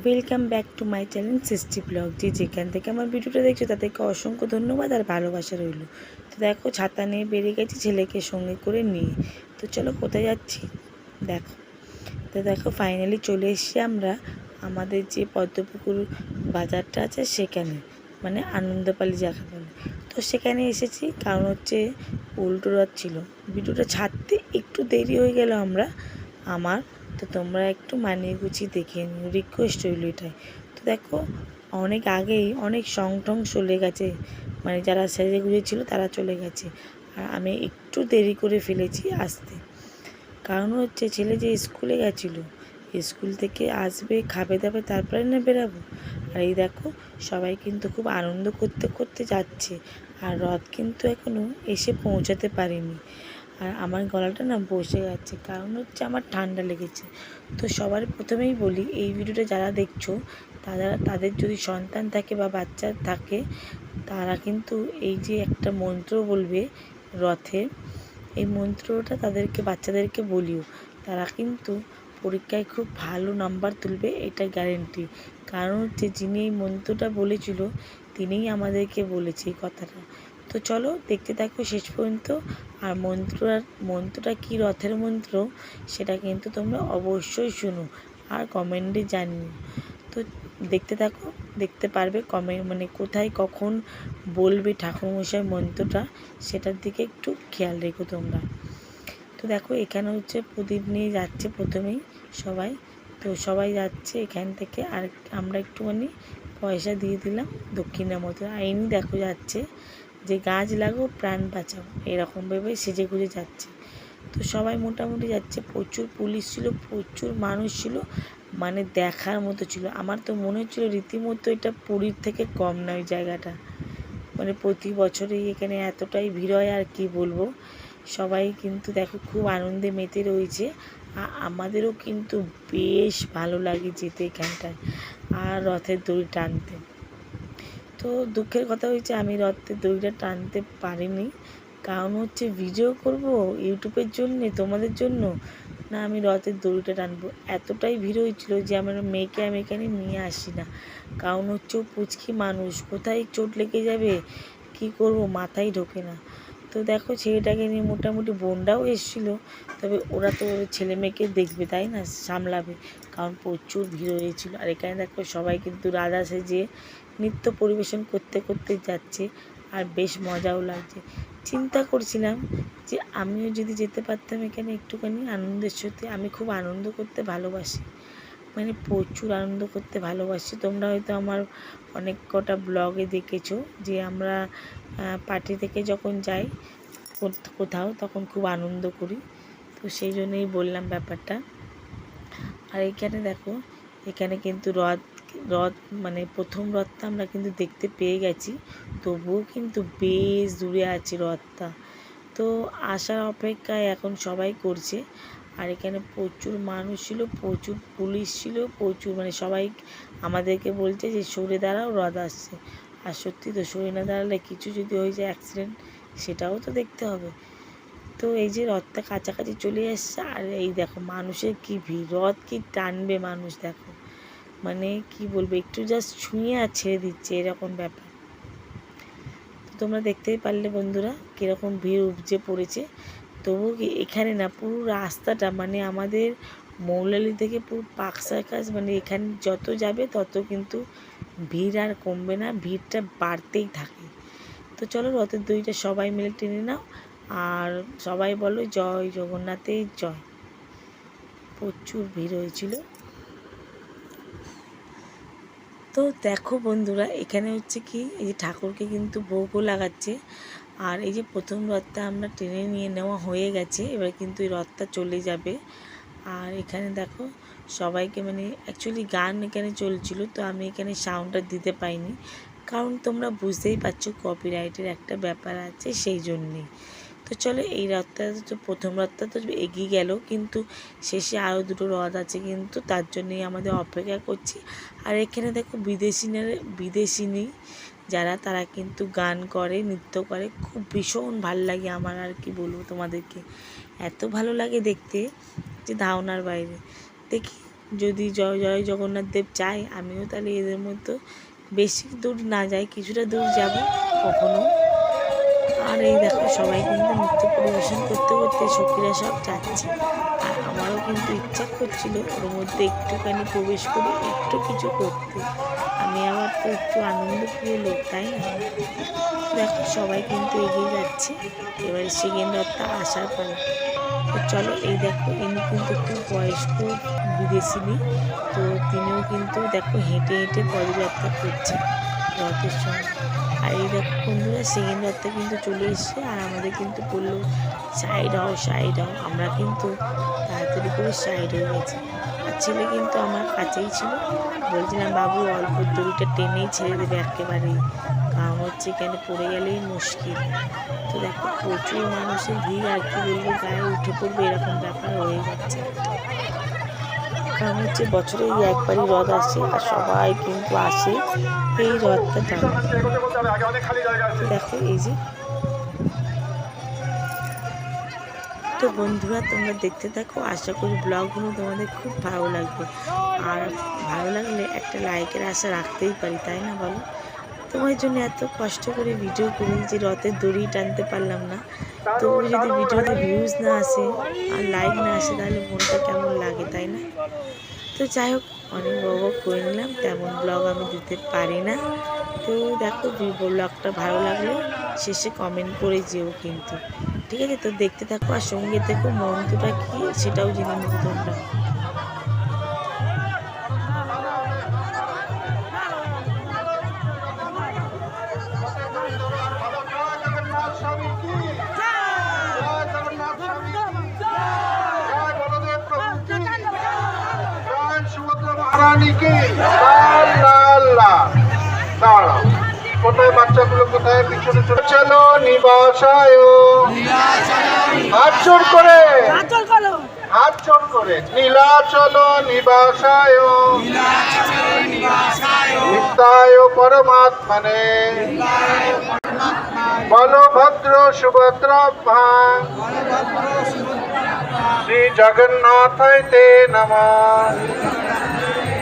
Welcome back to my channel সৃষ্টি blog যে যেখান থেকে আমার ভিডিওটা দেখছ, তাদেরকে অসংখ্য ধন্যবাদ আর ভালোবাসা রইল। তো দেখো, ছাতা নিয়ে বেরিয়ে গেছি, ছেলেকে সঙ্গে করে নিয়ে। তো চলো, কোথায় যাচ্ছি? দেখো। তো দেখো ফাইনালি চলে এসেছি আমরা আমাদের যে পদ্মপুকুর বাজারটা আছে সেখানে মানে আনন্দপালি যাকে বলে। তো সেখানে এসেছি, কারণ হচ্ছে উল্টো রথ ছিল। ভিডিওটা ছাড়তে একটু দেরি হয়ে গেল আমরা, আমার তো তোমরা একটু মানিয়ে গুছিয়ে দেখে নিও। রিকোয়েস্ট রইল এটাই। তো দেখো, অনেক আগেই অনেক সং টং চলে গেছে। মানে যারা সেজে গুজে ছিল তারা চলে গেছে। আর আমি একটু দেরি করে ফেলেছি আসতে। কারণ হচ্ছে ছেলে যে স্কুলে গেছিল, স্কুল থেকে আসবে, খাবে দাবে, তারপরে না বেরাবো? আর এই দেখো, সবাই কিন্তু খুব আনন্দ করতে করতে যাচ্ছে। আর রথ কিন্তু এখনও এসে পৌঁছাতে পারেনি। আর আমার গলাটা না বসে যাচ্ছে কারণ হচ্ছে আমার ঠান্ডা লেগেছে। তো সবার প্রথমেই বলি, এই ভিডিওটা যারা দেখছ, তারা, তাদের যদি সন্তান থাকে বা বাচ্চা থাকে, তারা কিন্তু এই যে একটা মন্ত্র বলবে রথে, এই মন্ত্রটা তাদেরকে, বাচ্চাদেরকে বলিও। তারা কিন্তু পরীক্ষায় খুব ভালো নাম্বার তুলবে, এটা গ্যারেন্টি কারণ হচ্ছে যিনি এই মন্ত্রটা বলেছিল, তিনিই আমাদেরকে বলেছে এই কথাটা। তো চলো দেখতে থাকো শেষ পর্যন্ত। আর মন্ত্রটা মন্ত্রটা কী রথের মন্ত্র? সেটা কিন্তু তোমরা অবশ্যই শুনো আর কমেন্টে জানিও। তো দেখতে থাকো, দেখতে পারবে কমেন্ট মানে কোথায় কখন বলবে ঠাকুরমশাই মন্ত্রটা, সেটার দিকে একটু খেয়াল রেখো তোমরা। তো দেখো, এখানে হচ্ছে প্রদীপ নিয়ে যাচ্ছে প্রথমেই সবাই। তো সবাই যাচ্ছে এখান থেকে। আর আমরা একটুখানি পয়সা দিয়ে দিলাম দক্ষিণের মতো আইনি দেখো যাচ্ছে। যে গাছ লাগো প্রাণ বাঁচাও। এরকম ভেবে সেজে গুজে যাচ্ছে। তো সবাই মোটামুটি যাচ্ছে। প্রচুর পুলিশ ছিল, প্রচুর মানুষ ছিল মানে দেখার মতো ছিল। আমার তো মনে হচ্ছিল রীতিমতো এটা পুরীর থেকে কম না ওই জায়গাটা। মানে প্রতি বছরেই এখানে এতটাই ভিড় হয়, আর কি বলব? সবাই কিন্তু দেখো খুব আনন্দে মেতে রয়েছে। আর আমাদেরও কিন্তু বেশ ভালো লাগে যেতে এখানটায়। আর রথের দড়ি টানতে। তো দুঃখের কথা হয়েছে, আমি রথের দড়িটা টানতে পারিনি। কারণ হচ্ছে ভিডিও করব ইউটিউবের জন্যে, তোমাদের জন্য? না, আমি রথের দড়িটা টানবো। এতটাই ভিড় হয়েছিল যে আমার মেয়েকে আমি এখানে নিয়ে আসি না। কারণ হচ্ছে পুচকি মানুষ, কোথায় চোট লেগে যাবে? কি করব? মাথায় ঢোকে না। তো দেখো ছেলেটাকে নিয়ে মোটামুটি বোনরাও এসেছিল, তবে ওরা তো ছেলে মেয়েকে দেখবে, তাই না? সামলাবে, কারণ প্রচুর ভিড় হয়েছিল। আর এখানে দেখো সবাই কিন্তু রাধা সেজে নৃত্য পরিবেশন করতে করতে যাচ্ছে, আর বেশ মজাও লাগছে। চিন্তা করছিলাম যে আমিও যদি যেতে পারতাম এখানে একটুখানি আনন্দের সাথে, আমি খুব আনন্দ করতে ভালোবাসি। মানে প্রচুর আনন্দ করতে ভালোবাসি। তোমরা হয়তো আমার অনেক কটা ব্লগে দেখেছ যে আমরা পার্টি থেকে যখন যাই কোথাও তখন খুব আনন্দ করি। তো সেই জন্যই বললাম ব্যাপারটা। আর এখানে দেখো, এখানে কিন্তু রথ রথ মানে প্রথম রথটা আমরা কিন্তু দেখতে পেয়ে গেছি। তবুও কিন্তু বেশ দূরে আছে রথটা। তো আসার অপেক্ষায় এখন সবাই করছে। আর এখানে প্রচুর মানুষ ছিল, প্রচুর পুলিশ ছিল, প্রচুর মানে সবাই আমাদেরকে বলছে যে সরে দাঁড়াও, রথ আসছে। আর সত্যি তো সরে না দাঁড়ালে কিছু যদি হয়ে যায় অ্যাক্সিডেন্ট সেটাও তো দেখতে হবে। তো এই যে রথটা কাছাকাছি চলে এসছে, আর এই দেখো মানুষের কি ভিড়, রথ কি টানবে মানুষ দেখো। মানে কি বলব, একটু জাস্ট ছুঁয়ে আর ছেড়ে দিচ্ছে, এরকম ব্যাপার। তো তোমরা দেখতেই পারলে বন্ধুরা, কীরকম ভিড় উপজে পড়েছে। তবু এখানে না পুরো রাস্তাটা মানে আমাদের মৌলালি থেকে পুরো পাক মানে এখানে যত যাবে তত কিন্তু ভিড় আর কমবে না, ভিড়টা বাড়তেই থাকে। তো চলো রথের দইটা সবাই মিলে টেনে নাও, আর সবাই বলো জয় জগন্নাথের জয়। প্রচুর ভিড় হয়েছিল। তো দেখো বন্ধুরা, এখানে হচ্ছে কি, এই যে ঠাকুরকে কিন্তু ভোগও লাগাচ্ছে। আর এই যে প্রথম রথটা আমরা টেনে নিয়ে নেওয়া হয়ে গেছে, এবার কিন্তু এই রথটা চলে যাবে। আর এখানে দেখো সবাইকে মানে অ্যাকচুয়ালি গান এখানে চলছিল, তো আমি এখানে সাউন্ডটা দিতে পাইনি। কারণ তোমরা বুঝতেই পারছ কপিরাইটের একটা ব্যাপার আছে সেই জন্যেই। তো চলো এই রথটা তো প্রথম রথটা তো এগিয়ে গেল, কিন্তু শেষে আরও দুটো রথ আছে, কিন্তু তার জন্যই আমাদের অপেক্ষা করছি। আর এখানে দেখো বিদেশিনারা, বিদেশিনী যারা, তারা কিন্তু গান করে, নৃত্য করে। খুব ভীষণ ভালো লাগে আমার, আর কি বলব তোমাদেরকে। এত ভালো লাগে দেখতে যে ধারণার বাইরে। দেখি যদি জয় জয় জগন্নাথ দেব চায়, আমিও তাহলে এদের মতো বেশি দূর না যাই, কিছুটা দূর যাব, কখনো। আর এই দেখো সবাই কিন্তু নৃত্য পরিবেশন করতে করতে সখীরা সব যাচ্ছে। আর আমারও কিন্তু ইচ্ছা করছিল ওর মধ্যে একটুখানি প্রবেশ করে একটু কিছু করতে। আমি আবার তো একটু আনন্দ প্রিয় লোক তাই না? দেখো সবাই কিন্তু এগিয়ে যাচ্ছে। এবারে সেকেন্ড রথটা আসার পরে। তো চলো এই দেখো, ইনি কিন্তু খুব বয়স্ক বিদেশিনী। তো তিনিও কিন্তু দেখো হেঁটে হেঁটে পদযাত্রা করছে রথের সঙ্গে আর এই দেখো বন্ধুরা সেকেন্ড রথটা কিন্তু চলে এসছে। আর আমাদের কিন্তু বলল সাইড হও সাইড হও। আমরা কিন্তু তাড়াতাড়ি করে সাইড হয়ে গেছি। আর ছেলে কিন্তু আমার কাছেই ছিল। বলছিলাম, বাবু, অল্প দড়িটা টেনেই ছেড়ে দেবে একেবারেই কারণ হচ্ছে কেন? পড়ে গেলেই মুশকিল। তো দেখো, প্রচুর মানুষের ভিড়, আর কি বলব, গায়ে উঠে পড়বে এরকম ব্যাপার হয়ে যাচ্ছে। কারণ হচ্ছে বছরে এই একবারই রথ আসে আর সবাই কিন্তু আসে এই রথটা টানে। দেখো এই যে। তো বন্ধুরা, তোমরা দেখতে থাকো, আশা করি ব্লগগুলো তোমাদের খুব ভালো লাগবে। আর ভালো লাগলে একটা লাইকের আশা রাখতেই পারি, তাই না বলো? তোমার জন্য এত কষ্ট করে ভিডিও করি যে রথের দড়ি টানতে পারলাম না। তবু যদি ভিডিওতে ভিউজ না আসে আর লাইক না আসে তাহলে মনটা কেমন লাগে তাই না? তো যাই হোক অনেক বড় করে নিলাম তেমন ব্লগ আমি দিতে পারি না। তো দেখো ব্লগটা ভালো লাগলে শেষে কমেন্ট করে যেও কিন্তু। ঠিক আছে তো দেখতে থাকো আর সঙ্গে থেকো মন্ত্রটা কী সেটাও জেনে নেব তোমরা। সুভদ্রা মহারানী কি লাল লাল লাল। দাঁড়াও, কোথায় বাচ্চাগুলো, কোথায় পিছনে চলে চলো নিবাসায়। হাত জোর করে। হাত জোর করে। নীলাচল নিবাসায়। নিত্যায় পরমাত্মনে। বলভদ্র সুভদ্রাভ্যা শ্রী জগন্নাথ নম।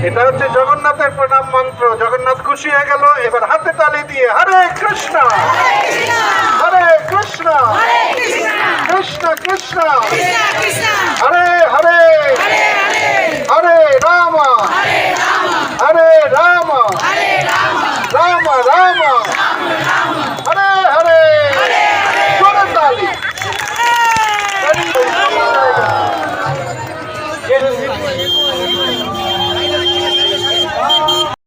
এটা হচ্ছে জগন্নাথের প্রণাম মন্ত্র। জগন্নাথ খুশি হয়ে গেল এবার হাতে তালি দিয়ে হরে কৃষ্ণ। হরে কৃষ্ণ। কৃষ্ণ। কৃষ্ণ হরে। হরে